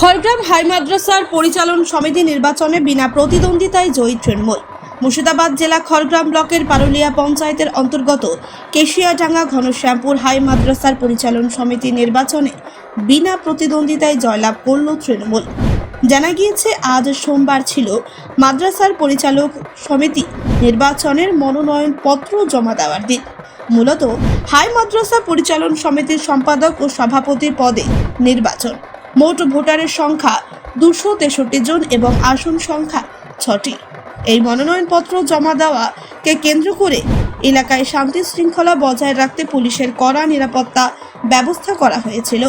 Khargram high মাদ্রাসার পরিচালন সমিতি নির্বাচনে বিনা প্রতিদ্বন্দ্বিতায় জয়ী তৃণমূল। মুর্শিদাবাদ জেলা খড়গ্রাম ব্লকের পারুলিয়া পঞ্চায়েতের অন্তর্গত কেশিয়াডাঙ্গা ঘনশ্যামপুর হাই মাদ্রাসার পরিচালন সমিতি নির্বাচনে বিনা প্রতিদ্বন্দ্বিতায় জয়লাভ করল তৃণমূল। জানা গিয়েছে, আজ সোমবার ছিল মাদ্রাসার পরিচালক সমিতি নির্বাচনের মনোনয়ন পত্র জমা দেওয়ার দিন। মূলত হাই মাদ্রাসা পরিচালন সমিতির সম্পাদক ও সভাপতি পদে নির্বাচন। মোট ভোটারের সংখ্যা দুশো তেষট্টি জন এবং আসন সংখ্যা ছটি। এই মনোনয়নপত্র জমা দেওয়াকে কেন্দ্র করে এলাকায় শান্তি শৃঙ্খলা বজায় রাখতে পুলিশের কড়া নিরাপত্তা ব্যবস্থা করা হয়েছিল।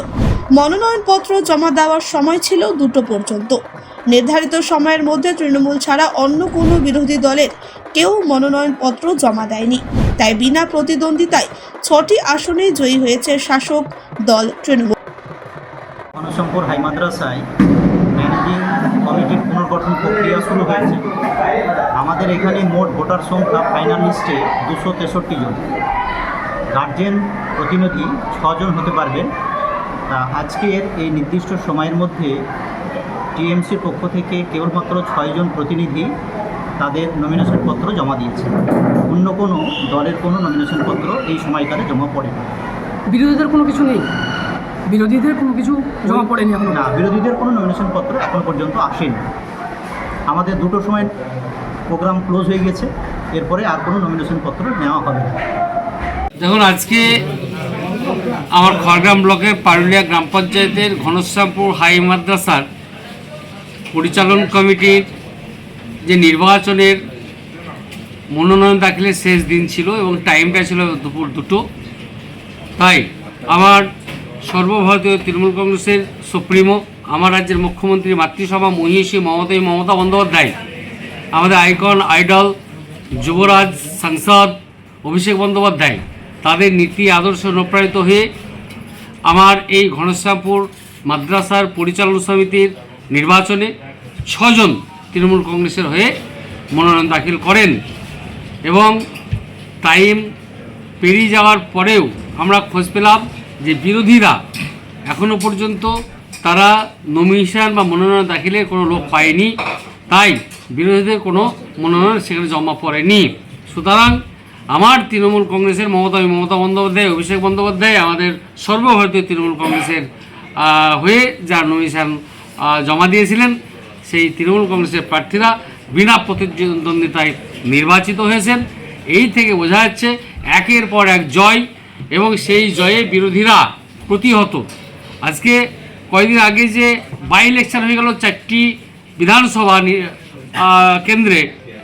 মনোনয়নপত্র জমা দেওয়ার সময় ছিল দুটো পর্যন্ত। নির্ধারিত সময়ের মধ্যে তৃণমূল ছাড়া অন্য কোনো বিরোধী দলের কেউ মনোনয়নপত্র জমা দেয়নি। তাই বিনা প্রতিদ্বন্দ্বিতায় ছটি আসনেই জয়ী হয়েছে শাসক দল তৃণমূল। গণশঙ্কর হাই মাদ্রাসায় ম্যানেজিং কমিটির পুনর্গঠন প্রক্রিয়া শুরু হয়েছে। আমাদের এখানে মোট ভোটার সংখ্যা ফাইনাল লিস্টে দুশো তেষট্টি জন। গার্জেন প্রতিনিধি ছজন হতে পারবেন তা আজকের এই নির্দিষ্ট সময়ের মধ্যে টিএমসির পক্ষ থেকে কেবলমাত্র ছয়জন প্রতিনিধি তাদের নমিনেশন পত্র জমা দিয়েছে। অন্য কোনো দলের কোনো নমিনেশন পত্র এই সময়কালে জমা পড়েনি বিরোধীদের কোনো কিছু নেই? বিরোধীদের কোনো কিছু জমা পড়েনি এখনও? না বিরোধীদের কোনো নমিনেশন পত্র এখন পর্যন্ত আসেনি। আমাদের দুটো সময় প্রোগ্রাম ক্লোজ হয়ে গেছে এরপরে আর কোনো নমিনেশন পত্র নেওয়া হবে না। দেখুন আজকে আমার খড়গ্রাম ব্লকের পারুলিয়া গ্রাম পঞ্চায়েতের ঘনশ্যামপুর হাই মাদ্রাসার পরিচালন কমিটির যে নির্বাচনের মনোনয়ন দাখিলের শেষ দিন ছিল এবং টাইমটা ছিল দুপুর দুটো। তাই আমার সর্বভারতীয় তৃণমূল কংগ্রেসের সুপ্রিমো, আমার রাজ্যের মুখ্যমন্ত্রী মাতৃসভা মহিষী মমতাই মমতা বন্দ্যোপাধ্যায়, আমাদের আইকন, আইডল, যুবরাজ, সাংসদ অভিষেক বন্দ্যোপাধ্যায়, তাদের নীতি আদর্শ অনুপ্রাণিত হয়ে আমার এই ঘনশ্যামপুর মাদ্রাসার পরিচালন সমিতির নির্বাচনে ছজন তৃণমূল কংগ্রেসের হয়ে মনোনয়ন দাখিল করেন এবং টাইম পেরিয়ে যাওয়ার পরেও আমরা খোঁজ পেলাম যে বিরোধীরা এখনও পর্যন্ত তারা নমিনেশন বা মনোনয়ন দাখিলের কোনো লোক পায়নি, তাই বিরোধীদের কোনো মনোনয়ন সেখানে জমা পড়েনি। সুতরাং আমার তৃণমূল কংগ্রেসের মমতা মমতা বন্দ্যোপাধ্যায়, অভিষেক বন্দ্যোপাধ্যায় আমাদের সর্বভারতীয় তৃণমূল কংগ্রেসের হয়ে যার নমিনেশন জমা দিয়েছিলেন, সেই তৃণমূল কংগ্রেসের প্রার্থীরা বিনা প্রতিদ্বন্দ্বিতায় নির্বাচিত হয়েছেন। এই থেকে বোঝা যাচ্ছে একের পর এক জয় এবং সেই জয়ে বিরোধীরা প্রতিহত। আজকে কয়েকদিন আগে যে বাই ইলেকশন হয়ে গেল চারটি বিধানসভা কেন্দ্রে,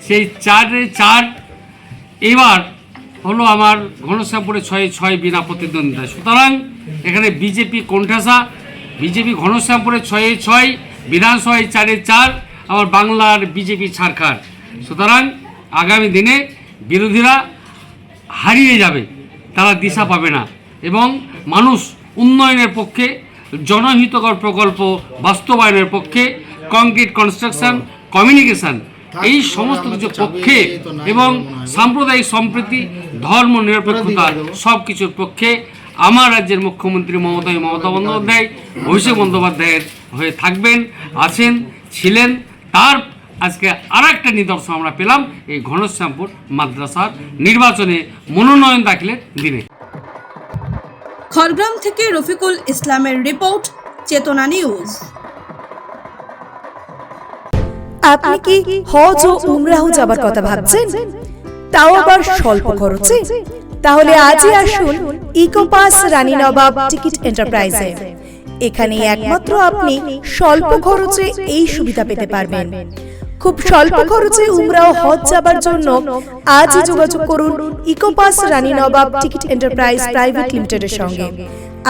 সেই চারে চার, এবার হলো আমার ঘনশ্যামপুরে ছয় ছয় বিনা প্রতিদ্বন্দ্বিতা সুতরাং এখানে বিজেপি কোণঠাসা, বিজেপি ঘনশ্যামপুরে ছয়ে ছয়, বিধানসভায় চারে চার আমার বাংলার বিজেপি ছাড়খার সুতরাং আগামী দিনে বিরোধীরা হারিয়ে যাবে। তারা দিশা পাবে না। এবং মানুষ উন্নয়নের পক্ষে, জনহিতকর প্রকল্প বাস্তবায়নের পক্ষে কংক্রিট কনস্ট্রাকশন কমিউনিকেশন এই সমস্ত কিছু পক্ষে এবং সাম্প্রদায়িক সম্প্রীতি, ধর্ম নিরপেক্ষতা সব কিছুর পক্ষে আমার রাজ্যের মুখ্যমন্ত্রী মমতা মমতা বন্দ্যোপাধ্যায়, অভিষেক বন্দ্যোপাধ্যায়ের হয়ে থাকবেন আছেন ছিলেন, তার আজকে আর একটা নিদর্শন আমরা পেলাম এই ঘনশ্যামপুর মাদ্রাসার নির্বাচনে মনোনয়ন দাখিলের দিনে। খড়গ্রাম থেকে রফিকুল ইসলামের রিপোর্ট চেতনা নিউজ। আপনি কি হজ ও উমরাহ যাবার কথা ভাবছেন? তাও আবার স্বল্প খরচে? তাহলে আজই আসুন ইকোপাস রানী নবাব টিকিট এন্টারপ্রাইজে। এখানে একমাত্র আপনি স্বল্প খরচে এই সুবিধা পেতে পারবেন। খুব স্বল্প খরচে উমরাহ হজ যাবার জন্য আজই যোগাযোগ করুন Ecopass Rani Nawab ticket enterprise private লিমিটেডের সঙ্গে।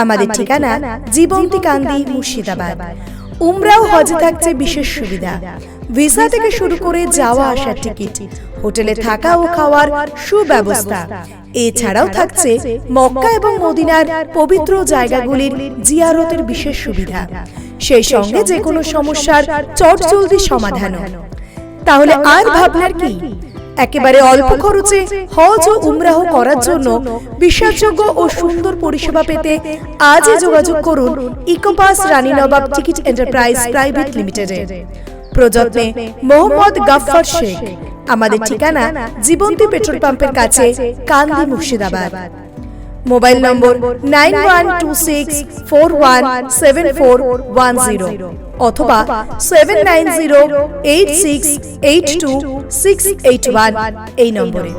আমাদের ঠিকানা জীবন্তী কান্দি মুর্শিদাবাদ। উমরাও হজে থাকছে বিশেষ সুবিধা। ভিসা থেকে শুরু করে যাওয়া আসার টিকিট হোটেলে থাকা ও খাওয়ার সুব্যবস্থা। এছাড়াও থাকছে মক্কা এবং মদিনার পবিত্র জায়গাগুলির জিয়ারতের বিশেষ সুবিধা। সেই সঙ্গে যে কোনো সমস্যার চটজলদি সমাধানও তাহলে আর ভাবনার কি? একেবারে অল্প খরচে হজ ও উমরাহ করার জন্য বিশ্বাসযোগ্য ও সুন্দর পরিষেবা পেতে আজই যোগাযোগ করুন Ecopass Rani Nawab ticket enterprise private লিমিটেডে প্রযত্নে মোহাম্মদ গাফফার শেখ। আমাদের ঠিকানা জীবন্তী পেট্রোল পাম্পের কাছে Kandi Murshidabad. Mobile number nine one two six four one seven four one zero অথবা seven nine zero eight six eight two six eight one এই নম্বরে।